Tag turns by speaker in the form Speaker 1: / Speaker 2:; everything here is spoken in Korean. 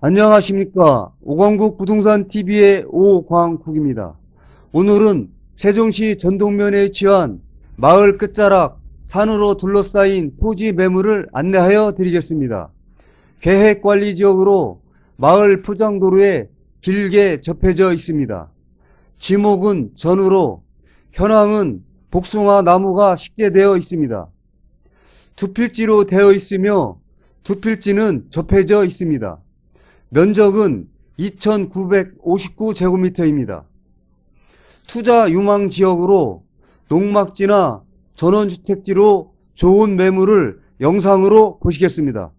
Speaker 1: 안녕하십니까. 오광국 부동산 TV의 오광국입니다. 오늘은 세종시 전동면에 위치한 마을 끝자락 산으로 둘러싸인 토지 매물을 안내하여 드리겠습니다. 계획관리 지역으로 마을 포장도로에 길게 접해져 있습니다. 지목은 전으로 현황은 복숭아 나무가 식재되어 있습니다. 두 필지로 되어 있으며 두 필지는 접해져 있습니다. 면적은 2,959제곱미터입니다. 투자 유망 지역으로 농막지나 전원주택지로 좋은 매물을 영상으로 보시겠습니다.